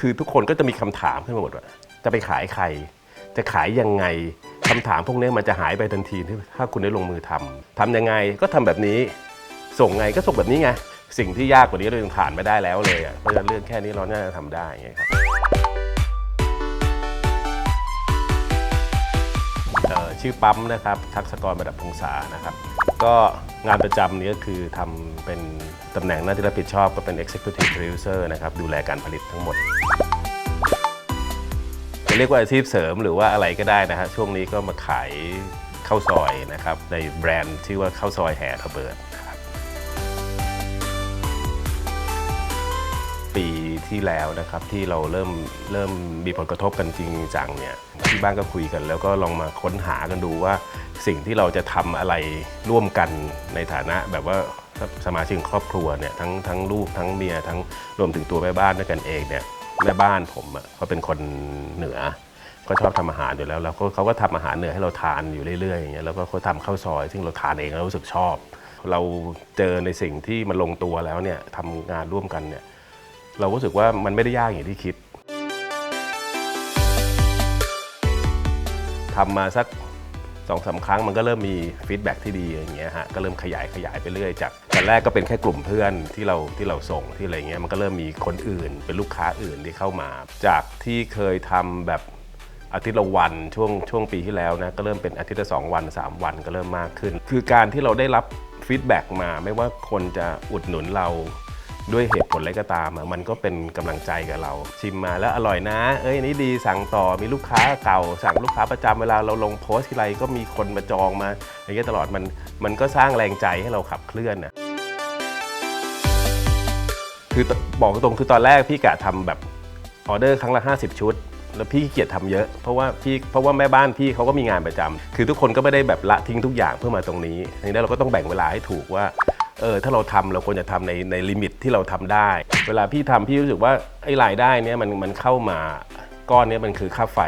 คือทุกคนก็จะมีคำถามขึ้นมาหมดว่า จะไปขายใคร จะขายยังไงคำถามพวกนี้มันจะหายไปทันทีที่ถ้าคุณได้ลงมือทำทำยังไงก็ทำแบบนี้ ส่งไงก็ส่งแบบนี้ไง สิ่งที่ยากกว่านี้เรายังผ่านไม่ได้แล้วเลยอะเพราะฉะนั้นเรื่องแค่นี้เราน่าจะทำได้ไงครับ ชื่อปั๊มนะครับทักษกรประดับพงษานะครับ ก็งานประจำนี้ก็คือทำเป็นตำแหน่งหน้าที่รับผิดชอบก็เป็น Executive Producer นะครับดูแลการผลิตทั้งหมดจะเรียกว่าอาชีพเสริมหรือว่าอะไรก็ได้นะฮะช่วงนี้ก็มาขายข้าวซอยนะครับในแบรนด์ชื่อว่าข้าวซอยแห่ระเบิด ที่แล้วนะครับที่เราเริ่มเริ่มมีผลกระทบกันจริงจังเนี่ยที่บ้านก็คุยกัน แล้วก็ลองมาค้นหากันดูว่าสิ่งที่เราจะทำอะไรร่วมกันในฐานะแบบว่าสมาชิกครอบครัวเนี่ยทั้งทั้งลูกทั้งเมียทั้งรวมถึงตัวแม่บ้านด้วยกันเองเนี่ยแม่บ้านผมอะเขาเป็นคนเหนือก็ชอบทำอาหารอยู่แล้วแล้วเขาก็ทำอาหารเหนือให้เราทานอยู่เรื่อยๆอย่างเงี้ยแล้วก็เขาทำข้าวซอย ซึ่งเราทานเองแล้วรู้สึกชอบ เราเจอในสิ่งที่มันลงตัวแล้วเนี่ยทำงานร่วมกันเนี่ย เรารู้สึกว่ามันไม่ได้ยากอย่างที่คิดทำมาสักสองสาครั้งมันก็เริ่มมีฟีดแบ็ที่ดีอย่างเงี้ยฮะก็เริ่มขยายขยายไปเรื่อยจากตอนแรกก็เป็นแค่กลุ่มเพื่อนที่เราที่เราส่งที่อะไรเงี้ยมันก็เริ่มมีคนอื่น เป็นลูกค้าอื่นที่เข้ามา จากที่เคยทำแบบอาทิตย์ละวันช่วงช่วงปีที่แล้วนะก็เริ่มเป็นอาทิตย์ละสองวันสามวันก็เริ่มมากขึ้น คือการที่เราได้รับฟีดแบ็กมาไม่ว่าคนจะอุดหนุนเรา ด้วยเหตุผลอะไรก็ตามอะมันก็เป็นกำลังใจกับเรา ชิมมาแล้วอร่อยนะ เอ้ยนนี้ดีสั่งต่อมีลูกค้าเก่า สั่งลูกค้าประจำเวลาเราลงโพสต์ทีไรก็มีคนมาจองมาอย่างเงี้ยตลอดมันมันก็สร้างแรงใจให้เราขับเคลื่อนนะคือบอกตรงคือตอนแรกพี่กะทำแบบออเดอร์ครั้งละ 50 ชุด แล้วพี่เกียจทำเยอะ เพราะว่าพี่เพราะว่าแม่บ้านพี่เขาก็มีงานประจำคือทุกคนก็ไม่ได้แบบละทิ้งทุกอย่างเพื่อมาตรงนี้ทีนี้เราก็ต้องแบ่งเวลาให้ถูกว่า เออถ้าเราทำเราควรจะทำในในลิมิตที่เราทำได้ เวลาพี่ทำพี่รู้สึกว่าไอ้รายได้เนี้ยมันมันเข้ามาก้อนเนี้ยมันคือค่าไฟ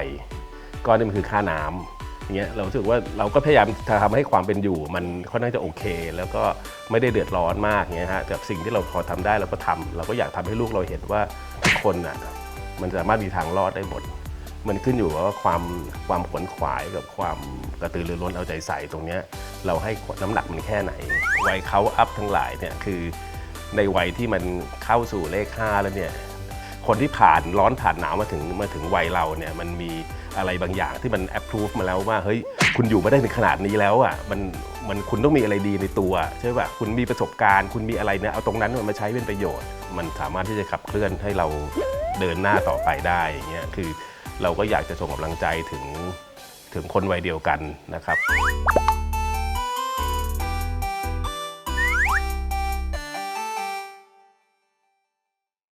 ก้อนนี้มันคือค่าน้ำอย่างเงี้ยเราสึกว่าเราก็พยายามทำให้ความเป็นอยู่ มันค่อนข้างจะโอเค แล้วก็ไม่ได้เดือดร้อนมากเงี้ยฮะกับสิ่งที่เราพอทำได้เราก็ทำเราก็อยากทำให้ลูกเราเห็นว่าทุกคนอะมันสามารถมีทางรอดได้หมด มันขึ้นอยู่ว่าความความขวนขวายกับความกระตือรือร้นเอาใจใส่ตรงนี้เราให้น้ำหนักมันแค่ไหน วัยเขาอัพทั้งหลายเนี่ยคือในวัยที่มันเข้าสู่เลข5แล้วเนี่ยคนที่ผ่านร้อนผ่านหนาวมาถึงมาถึงวัยเราเนี่ยมันมีอะไรบางอย่างที่มันแอปพรูฟมาแล้วว่าเฮ้ยคุณอยู่มาได้ถึงขนาดนี้แล้วอะมันมันคุณต้องมีอะไรดีในตัวใช่ป่ะคุณมีประสบการณ์ คุณมีอะไรเนี่ยเอาตรงนั้นมาใช้เป็นประโยชน์ มันสามารถที่จะขับเคลื่อนให้เราเดินหน้าต่อไปได้อย่างเงี้ยคือ เราก็อยากจะส่งกำลังใจถึงถึงคนวัยเดียวกันนะครับ